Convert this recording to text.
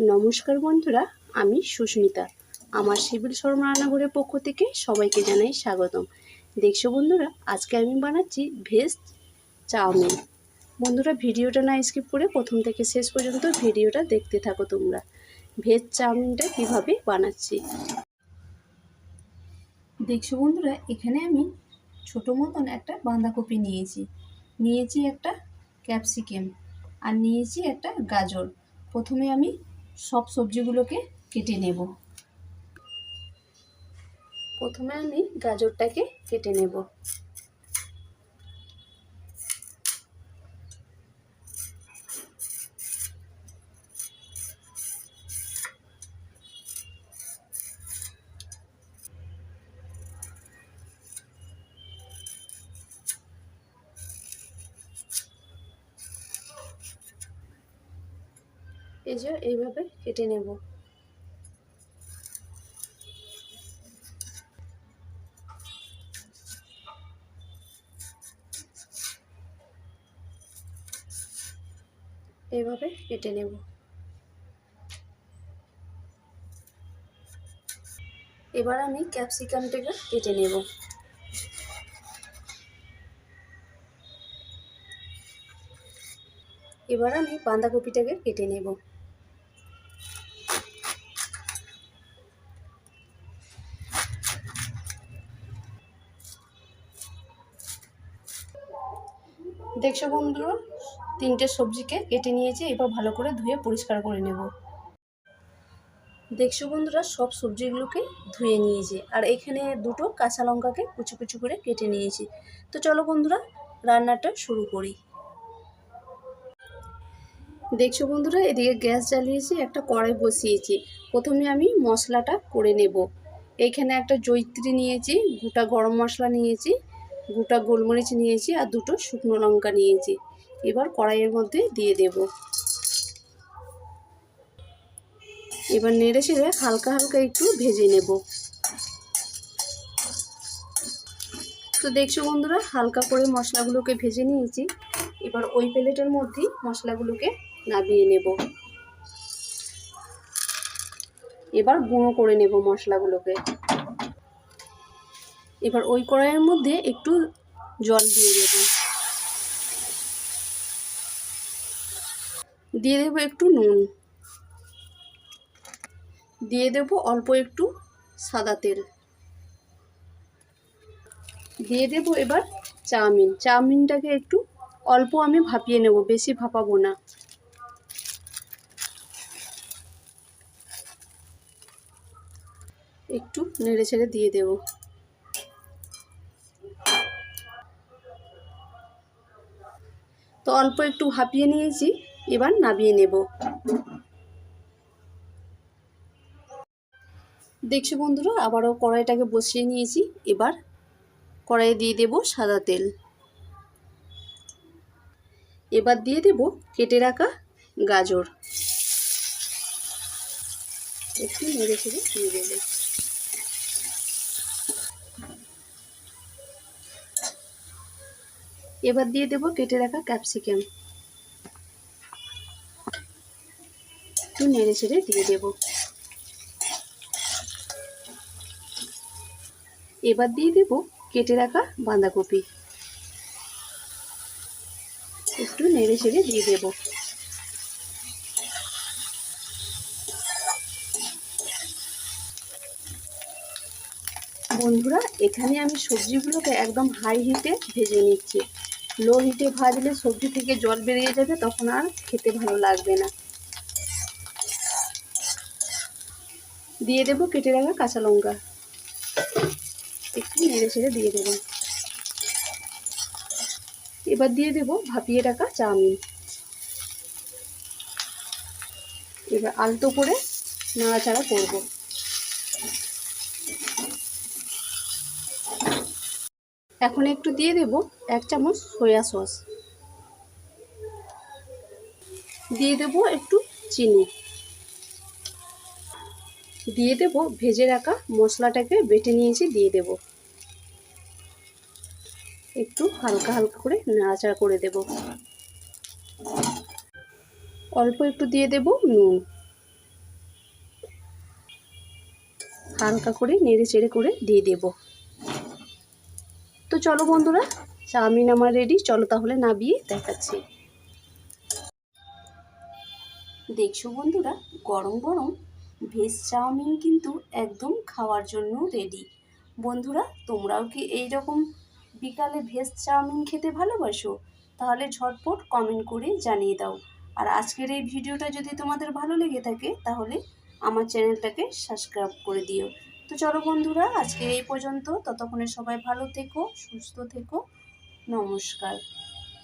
নমস্কার বন্ধুরা, আমি সুস্মিতা। আমার সিভিল শর্মা রান্নাঘরের পক্ষ থেকে সবাইকে জানাই স্বাগতম। দেখছ বন্ধুরা, আজকে আমি বানাচ্ছি ভেজ চাউমিন। বন্ধুরা, ভিডিওটা না স্কিপ করে প্রথম থেকে শেষ পর্যন্ত ভিডিওটা দেখতে থাকো তোমরা। ভেজ চাউমিনটা কীভাবে বানাচ্ছি? দেখছ বন্ধুরা, এখানে আমি ছোটো মতন একটা বাঁধাকপি নিয়েছি। নিয়েছি একটা ক্যাপসিকাম। আর নিয়েছি একটা গাজর। প্রথমে আমি সব সবজিগুলোকে কেটে নেব। প্রথমে আমি গাজরটাকে কেটে নেব। এই যে এইভাবে কেটে নেব। এইভাবে কেটে নেব। এবার আমি ক্যাপসিকামটাকে কেটে নেব। এবার আমি বাঁধাকপিটাকে কেটে নেব। দেখছ বন্ধুরা? তিনটে সবজিকে কেটে নিয়েছি, এবার ভালো করে ধুয়ে পরিষ্কার করে নেব। দেখছ বন্ধুরা, সব সবজিগুলোকে ধুয়ে নিয়েছি, আর এখানে দুটো কাঁচা লঙ্কাকে কুচু কুচু করে কেটে নিয়েছি। তো চলো বন্ধুরা, রান্নাটা শুরু করি। দেখছ বন্ধুরা, এদিকে গ্যাস জ্বালিয়েছি, একটা কড়াই বসিয়েছি। প্রথমে আমি মশলাটা করে নেব। এইখানে একটা জৈত্রী নিয়েছি, গোটা গরম মশলা নিয়েছি গোটা গোলমরিচ নিয়েছি আর দুটো শুকনো লঙ্কা নিয়েছি। এবার কড়াইয়ের মধ্যে দিয়ে দেব। এবার নেড়ে ছেড়ে হালকা হালকা একটু ভেজে নেব। তো দেখছ বন্ধুরা, হালকা করে মশলাগুলোকে ভেজে নিয়েছি। এবার ওই প্লেটের মধ্যেই মশলাগুলোকে নামিয়ে নেব। এবার গুঁড়ো করে নেব মশলাগুলোকে। এবার ওই কড়াইয়ের মধ্যে একটু জল দিয়ে দেব। দিয়ে দেব একটু নুন। দিয়ে দেব অল্প একটু সাদা তেল। দিয়ে দেব এবার চাউমিন। চাউমিনটাকে একটু অল্প আমি ভাপিয়ে নেব, বেশি ভাপাবো না। একটু নেড়ে ছেড়ে দিয়ে দেব। তো অল্প একটু ভাপিয়ে নিয়েছি, এবার নাবিয়ে নেব। দেখছ বন্ধুরা, আবারও কড়াইটাকে বসিয়ে নিয়েছি, এবার কড়াইয়ে দিয়ে দেব সাদা তেল। এবার দিয়ে দেব কেটে রাখা গাজর। একটু নেড়ে ছেড়ে দিয়ে দেবো। এবার দিয়ে দেব কেটে রাখা ক্যাপসিকাম। একটু নেড়ে ছেড়ে দিয়ে দেব। এবার দিয়ে দেব কেটে রাখা বাঁধাকপি। একটু নেড়ে ছেড়ে দিয়ে দেব। বন্ধুরা, এখানে আমি সবজিগুলোকে একদম হাই হিটে ভেজে নিচ্ছি। লো হিটে ভাজলে সবজি থেকে জল বেরিয়ে যাবে, তখন আর খেতে ভালো লাগবে না। দিয়ে দেব কেটে রাখা কাঁচা লঙ্কা। একটু নেড়ে ছেড়ে দিয়ে দেব। এবার দিয়ে দেব ভাপিয়ে রাখা চাউমিন। এবার আলতো করে নাড়াচাড়া করব। এখন একটু দিয়ে দেব এক চামচ সয়া সস। দিয়ে দেব একটু চিনি। দিয়ে দেব ভেজে রাখা মশলাটাকে বেটে নিয়েছি, দিয়ে দেব। একটু হালকা হালকা করে নাড়াচাড়া করে দেব। অল্প একটু দিয়ে দেব নুন। হালকা করে নেড়ে চেড়ে করে দিয়ে দেবো। চলো বন্ধুরা, চাউমিন আমার রেডি চলো তাহলে নাবিয়ে দেখাচ্ছি। দেখছ বন্ধুরা, গরম গরম ভেজ চাউমিন কিন্তু একদম খাওয়ার জন্য রেডি বন্ধুরা, তোমরাও কি এই রকম বিকালে ভেজ চাউমিন খেতে ভালোবাসো? তাহলে ঝটপট কমেন্ট করে জানিয়ে দাও। আর আজকের এই ভিডিওটা যদি তোমাদের ভালো লেগে থাকে, তাহলে আমার চ্যানেলটাকে সাবস্ক্রাইব করে দিও। তো চলো বন্ধুরা আজকে এই পর্যন্ত। ততক্ষণে সবাই ভালো থেকো সুস্থ থেকো। নমস্কার।